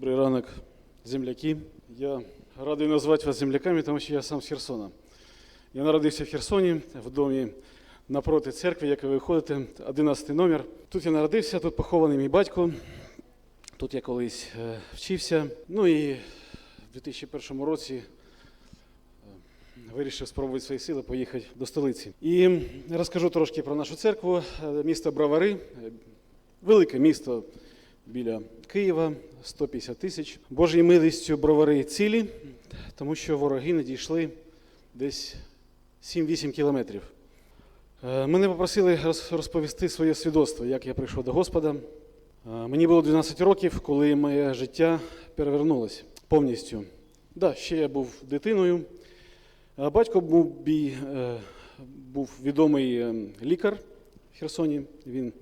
Добрий ранок, земляки. Я радий назвати вас земляками, тому що я сам з Херсона. Я народився в Херсоні, в домі напроти церкви, як ви виходите, 11 номер. Тут я народився, тут похований мій батько. Тут я колись е, вчився. Ну і в 2001 році е, вирішив спробувати свої сили поїхати до столиці. І розкажу трошки про нашу церкву. Е, Місто Бравари, велике місто біля Києва, 150 тисяч. Божою милістю бровари цілі, тому що вороги надійшли десь 7-8 кілометрів. Е, Мене попросили розповісти своє свідоцтво, як я прийшов до Господа. Е, Мені було 12 років, коли моє життя перевернулося повністю. Да, ще я був дитиною. Батько був, е, був відомий е, лікар в Херсоні. Він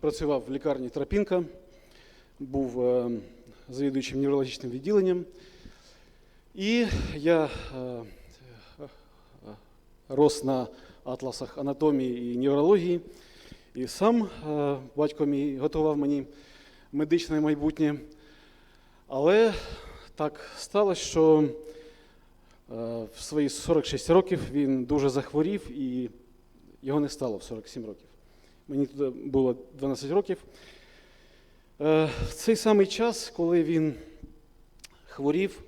працював в лікарні Тропінка, був е, завідуючим неврологічним відділенням. І я е, е, е, рос на атласах анатомії і неврології. І сам е, батько мій готував мені медичне майбутнє. Але так сталося, що е, в свої 46 років він дуже захворів і його не стало в 47 років. Мені тоді було 12 років. Е, В цей самий час, коли він хворів,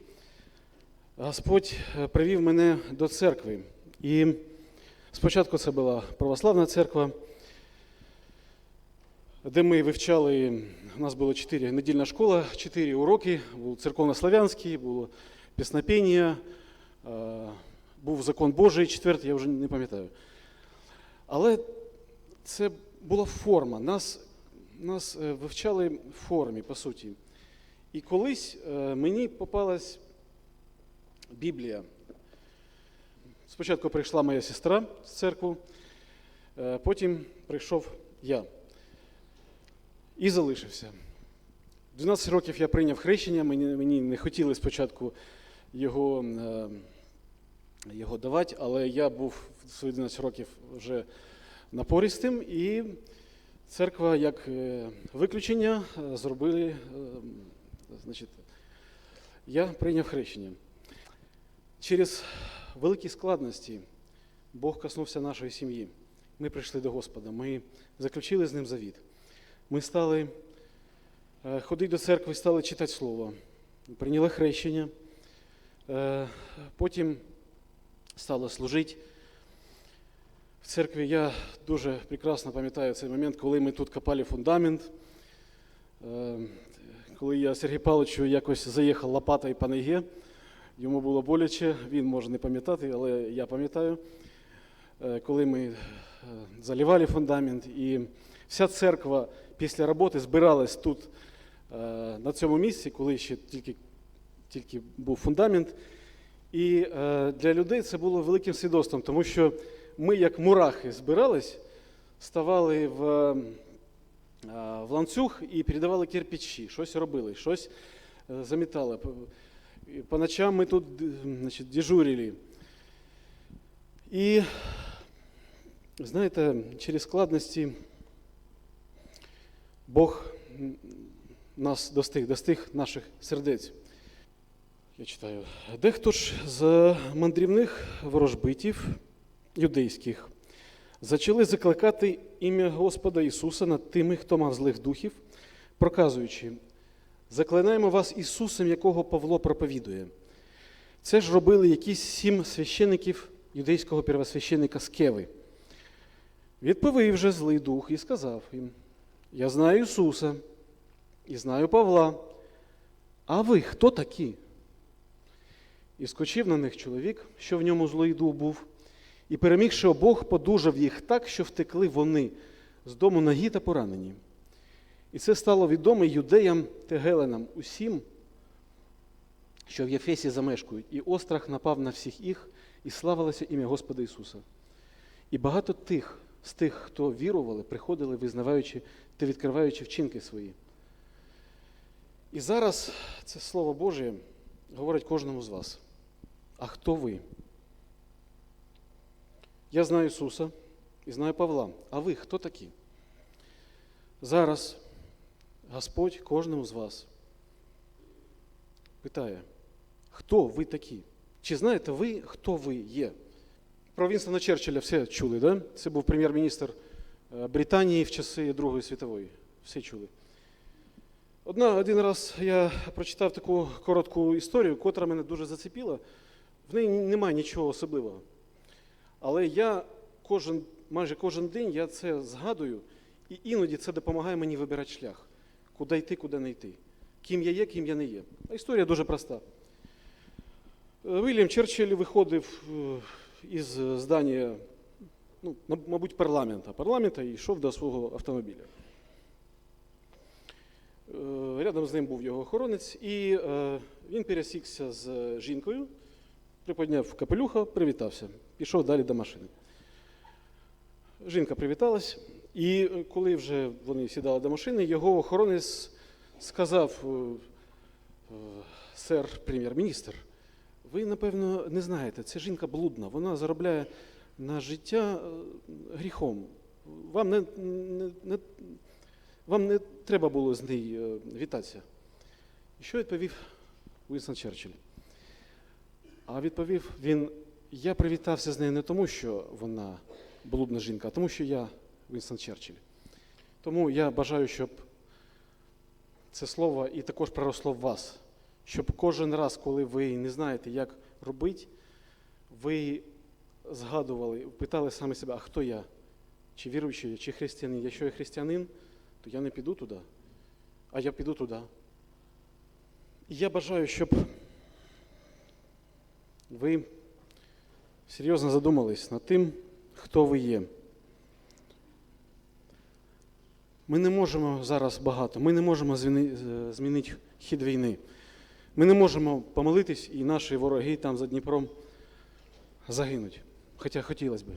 Господь е, привів мене до церкви. І спочатку це була православна церква, де ми вивчали, у нас було чотири недільна школа, чотири уроки, був церковно-слав'янський, було піснопіння, е, був закон Божий, четвертий, я вже не пам'ятаю. Але це була форма. Нас, нас е, вивчали в формі, по суті. І колись е, мені попалась Біблія. Спочатку прийшла моя сестра з церкву, е, потім прийшов я і залишився. 12 років я прийняв хрещення, мені, мені не хотіли спочатку його, його давати, але я був в свої 12 років вже напористим, і церква як е, виключення е, зробили, е, значить, я прийняв хрещення. Через великі складності Бог коснувся нашої сім'ї. Ми прийшли до Господа, ми заключили з ним завіт. Ми стали ходити до церкви, стали читати Слово, прийняли хрещення, потім стали служити. В церкві я дуже прекрасно пам'ятаю цей момент, коли ми тут копали фундамент. Е, Коли я Сергій Павловичу якось заїхав лопатою по ногі, йому було боляче, він може не пам'ятати, але я пам'ятаю, Е, коли ми е, залівали фундамент, і вся церква після роботи збиралась тут, на цьому місці, коли ще тільки, тільки був фундамент. І для людей це було великим свідоцтвом, тому що ми, як мурахи, збирались, ставали в, е, в ланцюг і передавали кирпичі, щось робили, щось е, замітали. По- ночам ми тут значить, дежурили. І, знаєте, через складності Бог нас достиг, достиг наших сердець. Я читаю. Дехто ж з мандрівних ворожбитів юдейських зачали закликати ім'я Господа Ісуса над тими, хто мав злих духів, проказуючи, заклинаємо вас Ісусом, якого Павло проповідує. Це ж робили якісь сім священиків юдейського первосвященника Скеви. Відповів же злий дух і сказав їм: Я знаю Ісуса і знаю Павла. А ви хто такі? І скочив на них чоловік, що в ньому злий дух був, і перемігши обох, подужав їх так, що втекли вони з дому нагі та поранені. І це стало відомо юдеям та геленам усім, що в Єфесі замешкують, і острах напав на всіх їх, і славилося ім'я Господа Ісуса. І багато тих з тих, хто вірували, приходили, визнаваючи та відкриваючи вчинки свої. І зараз це Слово Боже говорить кожному з вас. А хто ви? Я знаю Ісуса і знаю Павла. А ви хто такі? Зараз Господь кожному з вас питає, хто ви такі? Чи знаєте ви, хто ви є? Про Вінстона Черчилля все чули, да? Це був прем'єр-міністр е, Британії в часи Другої світової. Всі чули. Одна, один раз я прочитав таку коротку історію, котра мене дуже зацепила. В неї немає нічого особливого. Але я кожен, майже кожен день я це згадую, і іноді це допомагає мені вибирати шлях, куди йти, куди не йти. Ким я є, ким я не є. А історія дуже проста. Е, Вільям Черчилль виходив е, із здання, ну, мабуть, парламента. Парламента і йшов до свого автомобіля. Е, Рядом з ним був його охоронець, і він пересікся з жінкою, приподняв капелюха, привітався, пішов далі до машини. Жінка привіталась, і е, коли вже вони сідали до машини, його охоронець сказав: е, е, сер прем'єр-міністр, ви, напевно, не знаєте, це жінка блудна, вона заробляє на життя гріхом. Вам не, не, не, вам не треба було з нею вітатися. І що відповів Уінстон Черчилль? А відповів він: я привітався з нею не тому, що вона блудна жінка, а тому, що я Вінстон Черчилль. Тому я бажаю, щоб це слово і також проросло в вас, щоб кожен раз, коли ви не знаєте, як робити, ви згадували, питали саме себе, а хто я? Чи віруючий, я, чи християнин? Якщо я християнин, то я не піду туди, а я піду туди. І я бажаю, щоб ви серйозно задумались над тим, хто ви є. Ми не можемо зараз багато, ми не можемо змінити хід війни. Ми не можемо помолитись, і наші вороги там за Дніпром загинуть. Хоча хотілося б.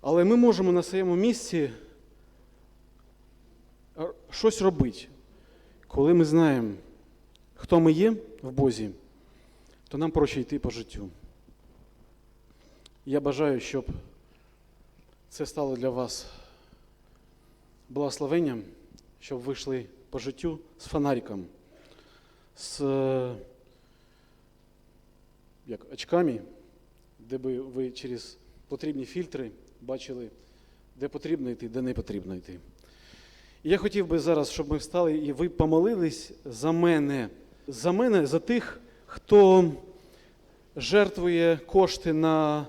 Але ми можемо на своєму місці щось робити. Коли ми знаємо, хто ми є в Бозі, то нам проще йти по життю. Я бажаю, щоб це стало для вас благословенням, щоб ви йшли по життю з фонариком, з е, як, очками, де би ви через потрібні фільтри бачили, де потрібно йти, де не потрібно йти. І я хотів би зараз, щоб ми встали і ви помолились за мене, за мене, за тих, хто жертвує кошти на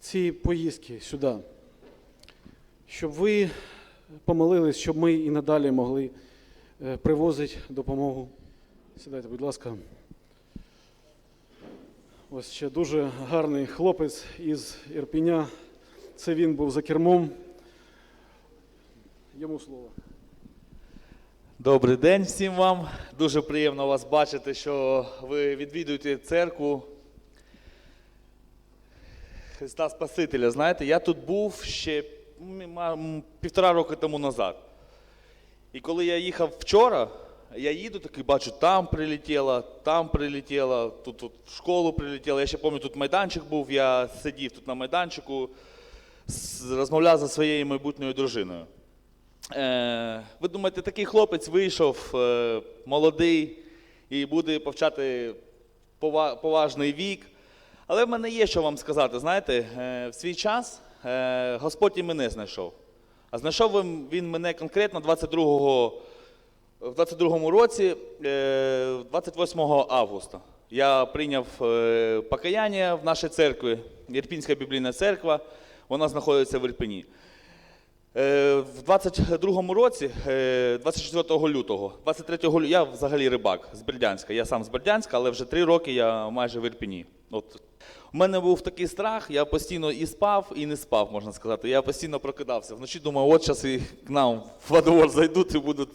ці поїздки сюди. Щоб ви помолились, щоб ми і надалі могли е, привозити допомогу. Сідайте, будь ласка. Ось ще дуже гарний хлопець із Ірпіня. Це він був за кермом. Йому слово. Добрий день всім вам. Дуже приємно вас бачити, що ви відвідуєте церкву Христа Спасителя. Знаєте, я тут був ще півтора року тому назад. І коли я їхав вчора, я їду такий, бачу, там прилетіло, там прилетіло, тут, тут в школу прилетіло. Я ще пам'ятаю, тут майданчик був, я сидів тут на майданчику, розмовляв зі своєю майбутньою дружиною. Е, ви думаєте, такий хлопець вийшов е, молодий і буде повчати поважний вік. Але в мене є що вам сказати. Знаєте, е, в свій час Господь і мене знайшов. А знайшов він- мене конкретно 22 в 22-му році, е, 28 августа. Я прийняв покаяння в нашій церкві, Ірпінська біблійна церква. Вона знаходиться в Ірпені. Е, В 22-му році, е, 24 лютого, 23 лютого, я взагалі рибак з Бердянська. Я сам з Бердянська, але вже три роки я майже в Ірпіні. От. У мене був такий страх, я постійно і спав, і не спав, можна сказати. Я постійно прокидався. Вночі думаю, от зараз і к нам в водовор зайдуть і будуть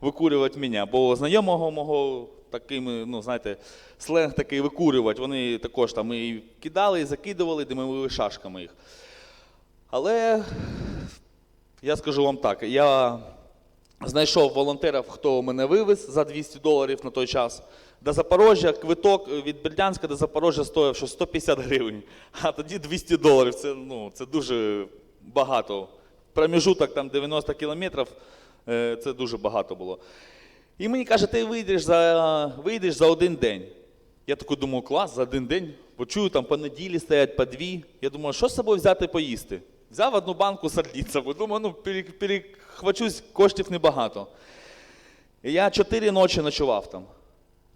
викурювати мене. Бо знайомого мого такими, ну знаєте, сленг такий викурювати. Вони також там і кидали, і закидували димовими шашками їх. Але я скажу вам так, я знайшов волонтерів, хто мене вивез за 200 доларів на той час. До Запорожжя квиток від Бердянська до Запорожжя стоїв що 150 гривень, а тоді 200 доларів. Це, ну, це дуже багато. Проміжуток там 90 кілометрів, е, це дуже багато було. І мені каже, ти вийдеш за, вийдеш за один день. Я такий думаю, клас, за один день. Почую, там по неділі стоять по дві. Я думаю, що з собою взяти поїсти? Взяв одну банку сардіцеву. Думаю, ну перехвачусь, коштів небагато. І я чотири ночі ночував там.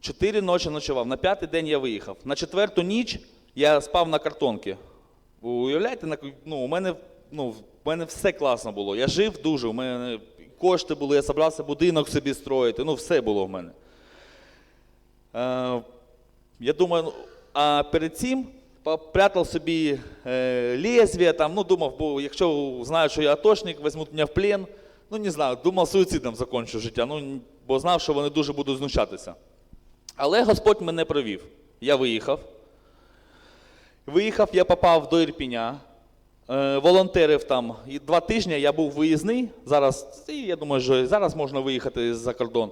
Чотири ночі ночував. На п'ятий день я виїхав. На четверту ніч я спав на картонці. Уявляєте, ну, у мене, ну, в мене все класно було. Я жив дуже, у мене кошти були, я собрався будинок собі строїти, ну все було в мене. Е, я думаю, ну, а перед цим попрятав собі е, лезвие, там, ну, думав, бо якщо знають, що я атошник, візьмуть мене в плен. Ну, не знаю, думав, суїцидом закончу життя, ну, бо знав, що вони дуже будуть знущатися. Але Господь мене провів. Я виїхав. Виїхав, я попав до Ірпіня, е, волонтерив там. І два тижні я був виїзний. Зараз, і я думаю, що зараз можна виїхати за кордон.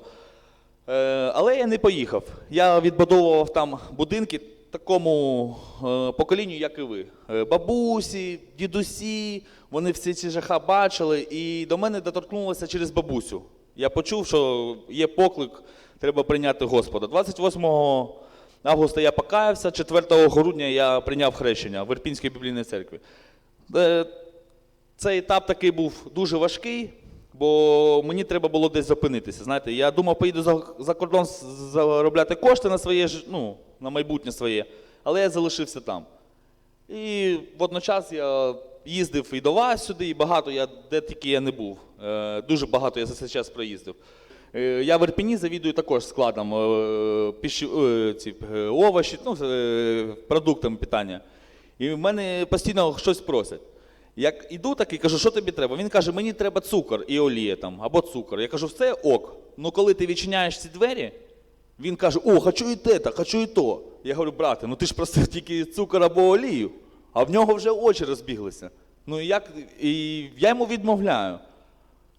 Е, але я не поїхав. Я відбудовував там будинки такому е, поколінню, як і ви. Е, бабусі, дідусі, вони всі ці жаха бачили, і до мене доторкнулося через бабусю. Я почув, що є поклик, треба прийняти Господа. 28 августа я покаявся, 4 грудня я прийняв хрещення в Ірпінській біблійній церкві. Е, Цей етап такий був дуже важкий, бо мені треба було десь зупинитися. Знаєте, я думав, поїду за, за кордон заробляти кошти на своє ну, на майбутнє своє, але я залишився там. І водночас я їздив і до вас сюди, і багато я де тільки я не був. Е, дуже багато я за цей час проїздив. Е, я в Ірпіні завідую також складом е, піші, е, ці, е, овочі, ну, е, продуктами питання. І в мене постійно щось просять. Як іду такий, кажу, що тобі треба? Він каже, мені треба цукор і олія там, або цукор. Я кажу, все ок. Ну коли ти відчиняєш ці двері, він каже, о, хочу і те, та, хочу і то. Я говорю, брате, ну ти ж просив тільки цукор або олію, а в нього вже очі розбіглися. Ну і як. І я йому відмовляю.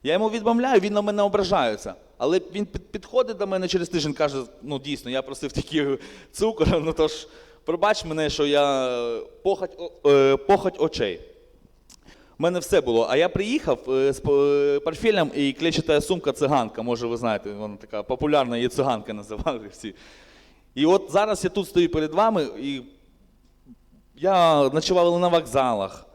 Я йому відмовляю, він на мене ображається. Але він підходить до мене через тиждень, каже: ну дійсно, я просив тільки цукор, ну тож пробач мене, що я е, похоть, е, похоть очей. У мене все було. А я приїхав е, з е, портфелем і клечата сумка циганка. Може, ви знаєте, вона така популярна, її циганка називали всі. І от зараз я тут стою перед вами, і я ночував на вокзалах.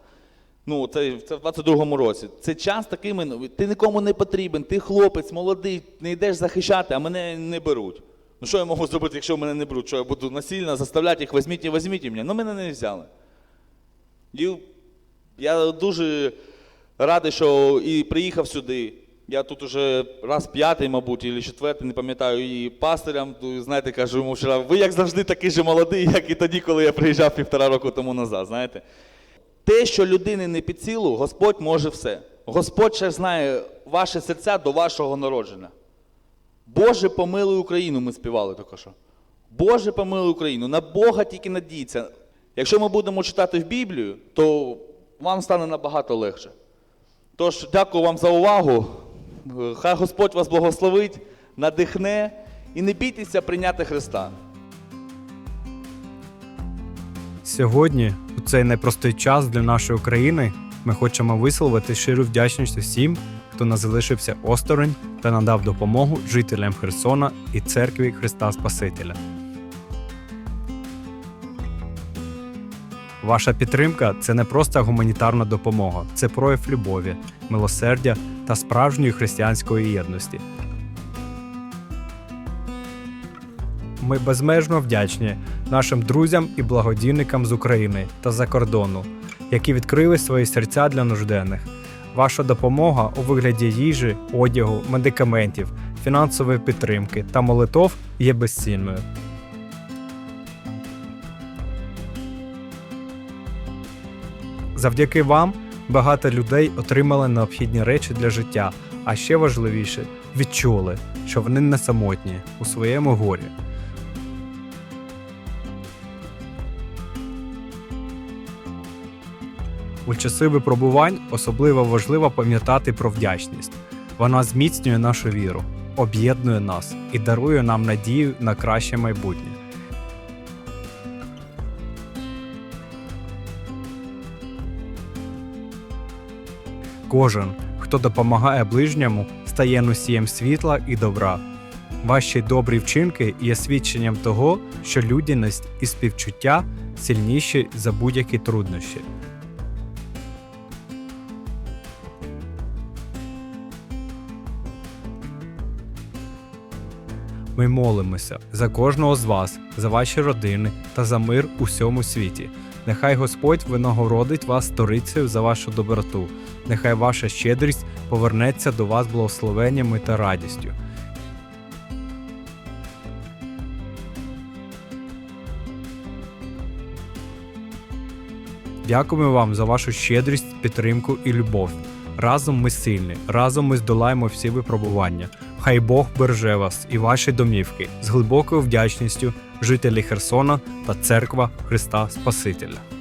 Ну, це, це в 22-му році. Це час такий, мен- ти нікому не потрібен, ти хлопець, молодий, не йдеш захищати, а мене не беруть. Ну що я можу зробити, якщо мене не беруть? Що я буду насильно заставляти їх, візьміть і візьміть мене. Ну мене не взяли. І я дуже радий, що і приїхав сюди. Я тут уже раз п'ятий, мабуть, або четвертий, не пам'ятаю, і пастирям, знаєте, кажу йому вчора, ви як завжди такий же молодий, як і тоді, коли я приїжджав півтора року тому назад, знаєте. Те, що людини не під силу, Господь може все. Господь ще знає ваше серця до вашого народження. Боже, помилуй Україну, ми співали тільки що. Боже, помилуй Україну. На Бога тільки надійся. Якщо ми будемо читати в Біблію, то вам стане набагато легше. Тож, дякую вам за увагу. Хай Господь вас благословить, надихне і не бійтеся прийняти Христа. Сьогодні, у цей непростий час для нашої країни, ми хочемо висловити щиру вдячність усім, хто не залишився осторонь та надав допомогу жителям Херсона і церкві Христа Спасителя. Ваша підтримка це не просто гуманітарна допомога, це прояв любові, милосердя та справжньої християнської єдності. Ми безмежно вдячні нашим друзям і благодійникам з України та за кордону, які відкрили свої серця для нужденних. Ваша допомога у вигляді їжі, одягу, медикаментів, фінансової підтримки та молитов є безцінною. Завдяки вам багато людей отримали необхідні речі для життя, а ще важливіше відчули, що вони не самотні у своєму горі. У часи випробувань особливо важливо пам'ятати про вдячність. Вона зміцнює нашу віру, об'єднує нас і дарує нам надію на краще майбутнє. Кожен, хто допомагає ближньому, стає носієм світла і добра. Ваші добрі вчинки є свідченням того, що людяність і співчуття сильніші за будь-які труднощі. Ми молимося за кожного з вас, за ваші родини та за мир у всьому світі. Нехай Господь винагородить вас сторицею за вашу доброту. Нехай ваша щедрість повернеться до вас благословеннями та радістю. Дякуємо вам за вашу щедрість, підтримку і любов. Разом ми сильні, разом ми здолаємо всі випробування. Хай Бог береже вас і ваші домівки з глибокою вдячністю жителі Херсона та Церква Христа Спасителя.